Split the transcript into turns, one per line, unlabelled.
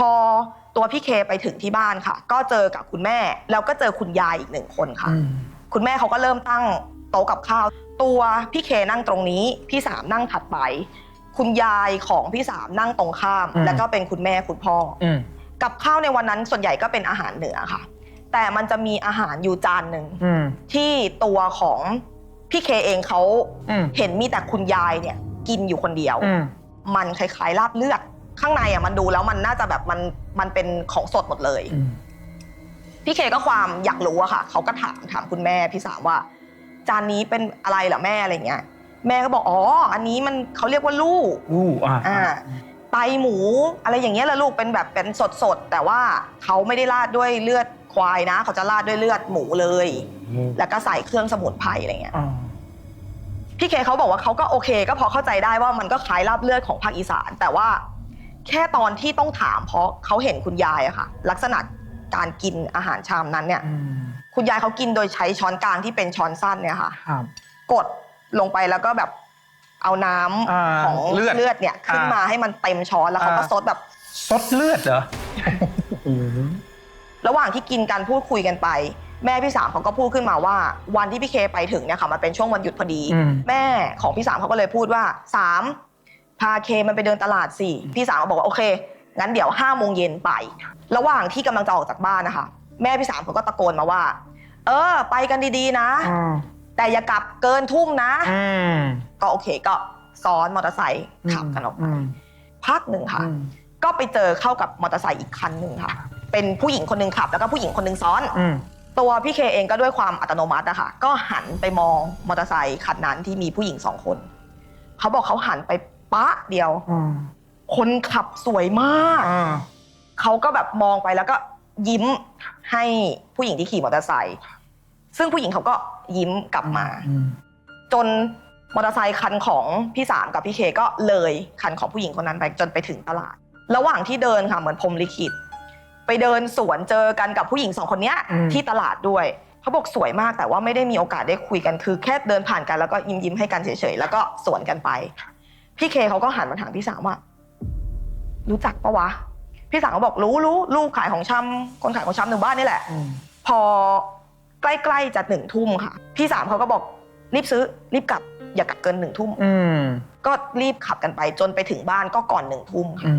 พอตัวพี่เคไปถึงที่บ้านค่ะ ก็เจอกับคุณแม่แล้วก็เจอคุณยายอีกหนึ่งคนค่ะ
อืม
คุณแม่เขาก็เริ่มตั้งโต๊ะกับข้าว ตัวพี่เคนั่งตรงนี้ พี่สามนั่งถัดไป คุณยายของพี่สามนั่งตรงข้าม แล้วก็เป็นคุณแม่คุณพ่อ
อืม
กับข้าวในวันนั้นส่วนใหญ่ก็เป็นอาหารเหนือค่ะ แต่มันจะมีอาหารอยู่จานหนึ่ง
อืม
ที่ตัวของพี่เคเองเขา
อืม
เห็นมีแต่คุณยายเนี่ย กินอยู่คนเดียว
อืม
มันคล้ายๆลาบเลือด ข้างในอะมันดูแล้วมันน่าจะแบบมันมันเป็นของสดหมดเลย
อืม
พี่เคก็ความอยากรู้อะค่ะเขาก็ถามถามคุณแม่พี่สามว่า จานนี้เป็นอะไรเหรอแม่อะไรเงี้ย แม่ก็บอกอ๋ออันนี้มันเขาเรียกว่าลูก
อู้อ่า
อ่าไตหมูอะไรอย่างเงี้ยละลูกเป็นแบบเป็นสดสดๆแต่ว่าเขาไม่ได้ราดด้วยเลือดควายนะ เขาจะราดด้วยเลือดหมูเลย แล้วก็ใส่เครื่องสมุนไพรอะไรเงี้ย
อ่า
พี่เคเขาบอกว่าเขาก็โอเค ก็พอเข้าใจได้ว่ามันก็คล้ายลาบเลือดของภาคอีสาน แต่ว่า แค่ตอนที่ต้องถามเพราะเขาเห็นคุณยายอะค่ะ ลักษณะการกินอาหารชามนั้นเนี่ย
อืม
คุณยายเขากินโดยใช้ช้อนกลางที่เป็นช้อนสั้นเนี่ยค่ะ
ครับ
กดลงไปแล้วก็แบบเอาน้ำ
อ่า
ของ
เลือด
เลือดเนี่ยขึ้น
อ่าม
มาให้มันเต็มช้อนแล้วเขาก็
อ่า
ซดแบบ
ซดเลือดเหรอโอ้โห
ระหว่างที่กินกันพูดคุยกันไป แม่พี่สามเขาก็พูดขึ้นมาว่า วันที่พี่เคไปถึงเนี่ยค่ะมันเป็นช่วงวันหยุดพอดี
อืม
แม่ของพี่สามเขาก็เลยพูดว่าสาม พาเคมันไปเดินตลาดสิพี่สามก็บอกว่าโอเค งั้นเดี๋ยวห้าโมงเย็นไป ระหว่างที่กำลังจะออกจากบ้านนะคะ แม่พี่สามเขาก็ตะโกนมาว่า เออ ไปกันดีๆนะ
อ่า
แต่อย่ากลับเกินทุ่มนะ
อืม
ก็โอเคก็ซ้อนมอเตอร์ไซค์ขับกันออกไป
อืม
พักหนึ่งค่ะ
อืม
ก็ไปเจอเข้ากับมอเตอร์ไซค์อีกคันหนึ่งค่ะ เป็นผู้หญิงคนหนึ่งขับ แล้วก็ผู้หญิงคนหนึ่งซ้อน
อืม
ตัวพี่เคเองก็ด้วยความอัตโนมัติอะค่ะ ก็หันไปมองมอเตอร์ไซค์คันนั้นที่มีผู้หญิงสองคน เขาบอกเขาหันไป ปะเดียว
อืม
คนขับสวยมาก
อ่า
เขาก็แบบมองไปแล้วก็ยิ้มให้ผู้หญิงที่ขี่มอเตอร์ไซค์ซึ่งผู้หญิงเขาก็ยิ้มกลับมา
อืม
จนมอเตอร์ไซค์คันของพี่สามกับพี่เคก็เลยคันของผู้หญิงคนนั้นไปจนไปถึงตลาด ระหว่างที่เดินค่ะเหมือนพรหมลิขิต ไปเดินสวนเจอกันกับผู้หญิงสองคนเนี้ย
อืม
ที่ตลาดด้วยเขาบอกสวยมากแต่ว่าไม่ได้มีโอกาสได้คุยกันคือแค่เดินผ่านกันแล้วก็ยิ้มยิ้มๆให้กันเฉยๆแล้วก็สวนกันไป พี่เคเขาก็หันมาถามพี่สามว่า รู้จักปะวะ พี่สามก็บอกรู้รู้ลูกขายของชำคนขายของชำหนึ่งบ้านนี่แหละ
อืม
พอใกล้ๆจะหนึ่งทุ่มค่ะ พี่สามเขาก็บอกรีบซื้อรีบกลับอย่ากลับเกินหนึ่งทุ่ม
อืม
ก็รีบขับกันไปจนไปถึงบ้านก็ก่อนหนึ่งทุ่มค่ะ
อืม